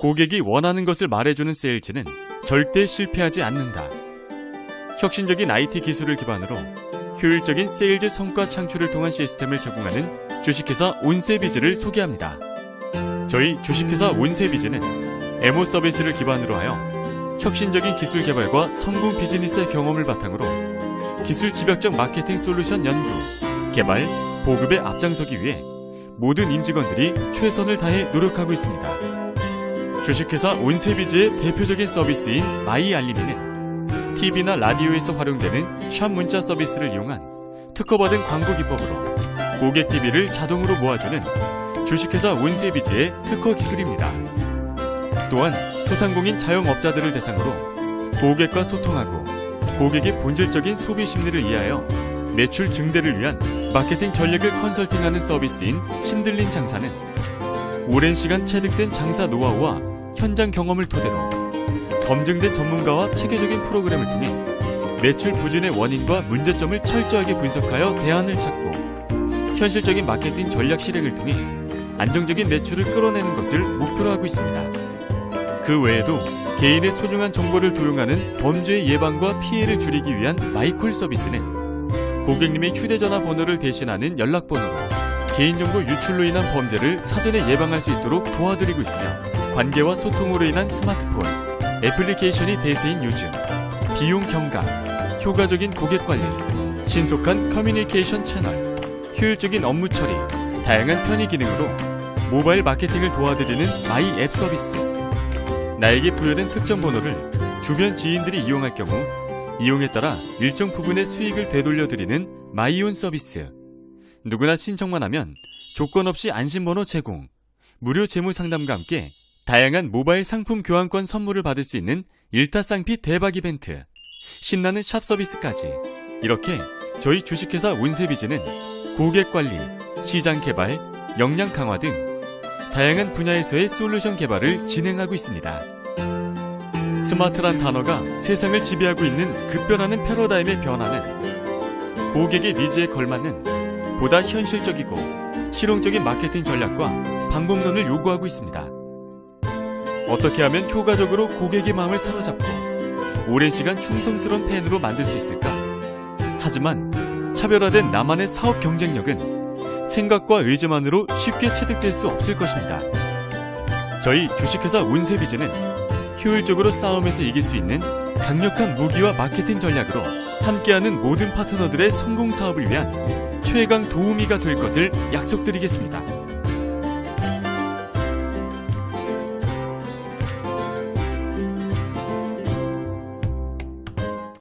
고객이 원하는 것을 말해주는 세일즈는 절대 실패하지 않는다. 혁신적인 IT 기술을 기반으로 효율적인 세일즈 성과 창출을 통한 시스템을 제공하는 주식회사 온세비즈를 소개합니다. 저희 주식회사 온세비즈는 에모 서비스를 기반으로 하여 혁신적인 기술 개발과 성공 비즈니스 경험을 바탕으로 기술 집약적 마케팅 솔루션 연구, 개발, 보급에 앞장서기 위해 모든 임직원들이 최선을 다해 노력하고 있습니다. 주식회사 온세비즈의 대표적인 서비스인 마이 알림이는 TV나 라디오에서 활용되는 샵 문자 서비스를 이용한 특허받은 광고 기법으로 고객 TV를 자동으로 모아주는 주식회사 온세비즈의 특허 기술입니다. 또한 소상공인 자영업자들을 대상으로 고객과 소통하고 고객의 본질적인 소비 심리를 이해하여 매출 증대를 위한 마케팅 전략을 컨설팅하는 서비스인 신들린 장사는 오랜 시간 체득된 장사 노하우와 현장 경험을 토대로 검증된 전문가와 체계적인 프로그램을 통해 매출 부진의 원인과 문제점을 철저하게 분석하여 대안을 찾고 현실적인 마케팅 전략 실행을 통해 안정적인 매출을 끌어내는 것을 목표로 하고 있습니다. 그 외에도 개인의 소중한 정보를 도용하는 범죄의 예방과 피해를 줄이기 위한 마이콜 서비스는 고객님의 휴대전화 번호를 대신하는 연락번호로 개인정보 유출로 인한 범죄를 사전에 예방할 수 있도록 도와드리고 있으며 관계와 소통으로 인한 스마트폰, 애플리케이션이 대세인 요즘 비용 경감, 효과적인 고객 관리, 신속한 커뮤니케이션 채널, 효율적인 업무 처리, 다양한 편의 기능으로 모바일 마케팅을 도와드리는 마이 앱 서비스. 나에게 부여된 특정 번호를 주변 지인들이 이용할 경우 이용에 따라 일정 부분의 수익을 되돌려드리는 마이온 서비스. 누구나 신청만 하면 조건 없이 안심번호 제공, 무료 재무 상담과 함께 다양한 모바일 상품 교환권 선물을 받을 수 있는 일타쌍피 대박 이벤트, 신나는 샵 서비스까지. 이렇게 저희 주식회사 운세비즈는 고객 관리, 시장 개발, 역량 강화 등 다양한 분야에서의 솔루션 개발을 진행하고 있습니다. 스마트란 단어가 세상을 지배하고 있는 급변하는 패러다임의 변화는 고객의 니즈에 걸맞는 보다 현실적이고 실용적인 마케팅 전략과 방법론을 요구하고 있습니다. 어떻게 하면 효과적으로 고객의 마음을 사로잡고 오랜 시간 충성스러운 팬으로 만들 수 있을까? 하지만 차별화된 나만의 사업 경쟁력은 생각과 의지만으로 쉽게 체득될 수 없을 것입니다. 저희 주식회사 온세비즈는 효율적으로 싸움에서 이길 수 있는 강력한 무기와 마케팅 전략으로 함께하는 모든 파트너들의 성공 사업을 위한 최강 도우미가 될 것을 약속드리겠습니다.